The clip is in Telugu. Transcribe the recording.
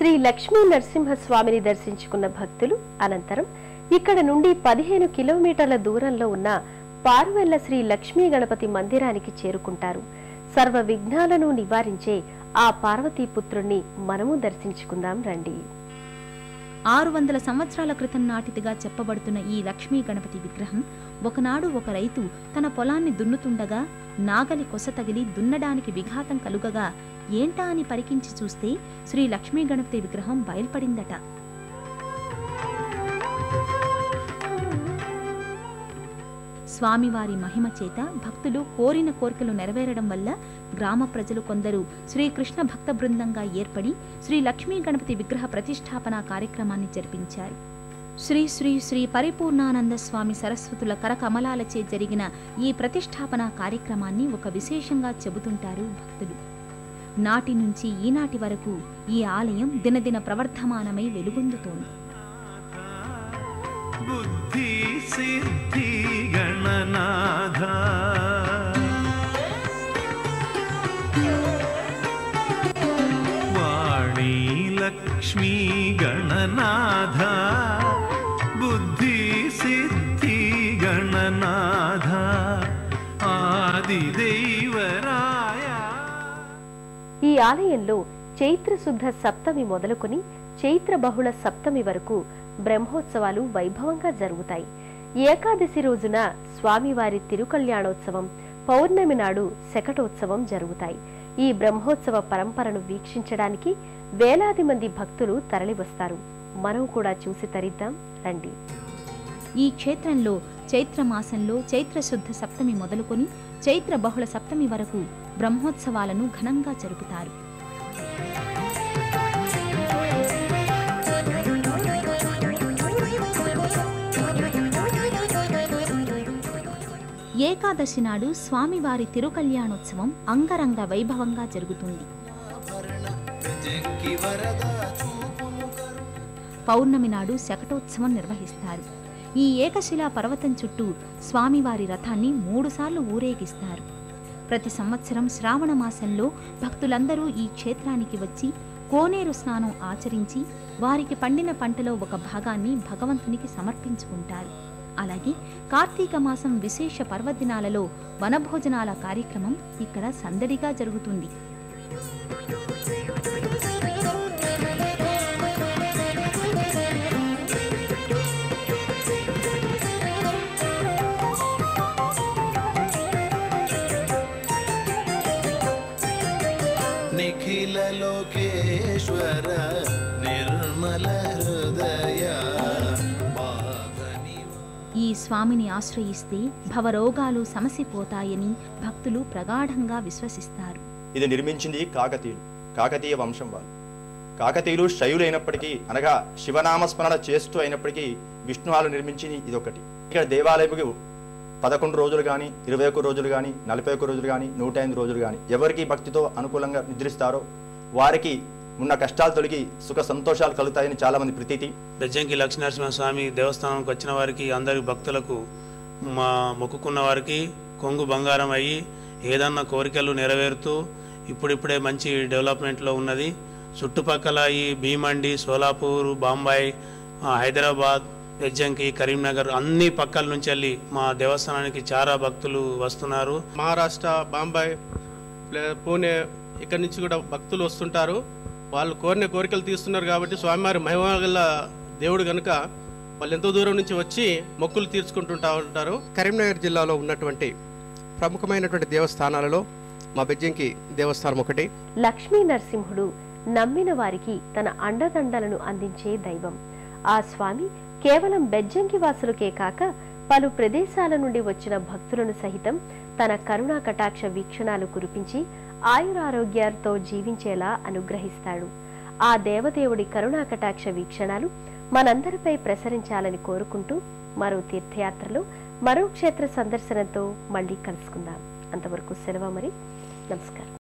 శ్రీ లక్ష్మీ నరసింహస్వామిని దర్శించుకున్న భక్తులు అనంతరం ఇక్కడ నుండి పదిహేను కిలోమీటర్ల దూరంలో ఉన్న పార్వెల్ల శ్రీ లక్ష్మీ గణపతి మందిరానికి చేరుకుంటారు. సర్వ విఘ్నాలను నివారించే ఆ పార్వతీపుత్రుణ్ణి మనము దర్శించుకుందాం రండి. ఆరు వందల సంవత్సరాల క్రితం నాటిదిగా చెప్పబడుతున్న ఈ లక్ష్మీ గణపతి విగ్రహం ఒకనాడు ఒక రైతు తన పొలాన్ని దున్నుతుండగా నాగలి కొస తగిలి దున్నడానికి విఘాతం కలుగగా ఏంటా అని పరికించి చూస్తే శ్రీ లక్ష్మీ గణపతి విగ్రహం బయల్పడిందట. స్వామివారి మహిమ చేత భక్తులు కోరిన కోరికలు నెరవేరడం వల్ల గ్రామ ప్రజలు కొందరు శ్రీకృష్ణ భక్త బృందంగా ఏర్పడి శ్రీ లక్ష్మీ గణపతి విగ్రహ ప్రతిష్టాపన కార్యక్రమాన్ని జరిపించారు. శ్రీ శ్రీ శ్రీ పరిపూర్ణానంద స్వామి సరస్వతుల కరకమలాలచే జరిగిన ఈ ప్రతిష్టాపన కార్యక్రమాన్ని ఒక విశేషంగా చెబుతుంటారు భక్తులు. నాటి నుంచి ఈనాటి వరకు ఈ ఆలయం దినదిన ప్రవర్ధమానమై వెలుగొందుతోంది. బుద్ధి సిద్ధి గణనాథ. వాణి లక్ష్మీ గణనాథ. బుద్ధి సిద్ధి గణనాథ. ఆదిదైవరాయ. ఈ ఆలయంలో చైత్ర శుద్ధ సప్తమి మొదలుకొని చైత్ర బహుళ సప్తమి వరకు బ్రహ్మోత్సవాలు వైభవంగా జరుగుతాయి. ఏకాదశి రోజున స్వామివారి తిరుకల్యాణోత్సవం పౌర్ణమి నాడు శకటోత్సవం జరుగుతాయి. ఈ బ్రహ్మోత్సవ పరంపరను వీక్షించడానికి వేలాది మంది భక్తులు తరలివస్తారు. మనం కూడా చూసి తరిద్దాం రండి. ఈ క్షేత్రంలో చైత్ర మాసంలో చైత్ర శుద్ధ సప్తమి మొదలుకొని చైత్ర బహుళ సప్తమి వరకు బ్రహ్మోత్సవాలను ఘనంగా జరుపుతారు. ఏకాదశి నాడు స్వామివారి తిరుకల్యాణోత్సవం అంగరంగ వైభవంగా జరుగుతుంది. పౌర్ణమి నాడు శకటోత్సవం నిర్వహిస్తారు. ఈ ఏకశిలా పర్వతం చుట్టూ స్వామివారి రథాన్ని మూడుసార్లు ఊరేగిస్తారు. ప్రతి సంవత్సరం శ్రావణ మాసంలో భక్తులందరూ ఈ క్షేత్రానికి వచ్చి కోనేరు స్నానం ఆచరించి వారికి పండిన పంటలో ఒక భాగాన్ని భగవంతునికి సమర్పించుకుంటారు. అలాగే కార్తీక మాసం విశేష పర్వదినాలలో వనభోజనాల కార్యక్రమం ఇక్కడ సందడిగా జరుగుతుంది. నిఖిల లోకేశ్వర ఈ స్వామిని ఆశ్రయిస్తే భవరోగాలు సమసిపోతాయని భక్తులు ప్రగాఢంగా విశ్వసిస్తారు. ఇది నిర్మించింది కాకతీయులు. కాకతీయ వంశం వాళ్ళు. కాకతీయులు శైవులు అనగా శివనామస్మరణ చేస్తూ అయినప్పటికీ విష్ణువాలు నిర్మించింది ఇదొకటి. ఇక్కడ దేవాలయముకు పదకొండు రోజులు కానీ ఇరవై ఒక్క రోజులు కానీ నలభై ఒక్క రోజులు కానీ నూట ఎనిమిది రోజులు కానీ ఎవరికి భక్తితో అనుకూలంగా నిద్రిస్తారో వారికి ఉన్న కష్టాలు తొలగి సుఖ సంతోషాలు కలుగుతాయని చాలా మంది ప్రతీతి. బెజ్జంకి లక్ష్మీనరసింహస్వామి దేవస్థానానికి వచ్చిన వారికి అందరి భక్తులకు మా మొక్కుకున్న వారికి కొంగు బంగారం అయ్యి ఏదన్నా కోరికలు నెరవేరుతూ ఇప్పుడిప్పుడే మంచి డెవలప్మెంట్లో ఉన్నది. చుట్టుపక్కల ఈ భీమండి సోలాపూర్ బాంబాయి హైదరాబాద్ బెజ్జంకి కరీంనగర్ అన్ని పక్కల నుంచి వెళ్ళి మా దేవస్థానానికి చాలా భక్తులు వస్తున్నారు. మహారాష్ట్ర బాంబాయి పూణే ఇక్కడి నుంచి కూడా భక్తులు వస్తుంటారు. వాళ్ళు కోరిన కోరికలు తీస్తున్నారు కాబట్టి స్వామివారి మహిమ గల దేవుడు కనుక వాళ్ళు ఎంతో దూరం నుంచి వచ్చి మొక్కులు తీర్చుకుంటుంటా ఉంటారు. కరీంనగర్ జిల్లాలో ఉన్నటువంటి ప్రముఖమైనటువంటి దేవస్థానాలలో మా బెజ్జంకి దేవస్థానం ఒకటి. లక్ష్మీ నరసింహుడు నమ్మిన వారికి తన అండదండలను అందించే దైవం. ఆ స్వామి కేవలం బెజ్జంకి వాసులకే కాక పలు ప్రదేశాల నుండి వచ్చిన భక్తులను సహితం తన కరుణా కటాక్ష వీక్షణాలు కురిపించి ఆయురారోగ్యాలతో జీవించేలా అనుగ్రహిస్తాడు. ఆ దేవదేవుడి కరుణా కటాక్ష వీక్షణాలు మనందరిపై ప్రసరించాలని కోరుకుంటూ మరో తీర్థయాత్రలో మరో క్షేత్ర సందర్శనంతో మళ్ళీ కలుసుకుందాం. అంతవరకు సెలవు మరి నమస్కారం.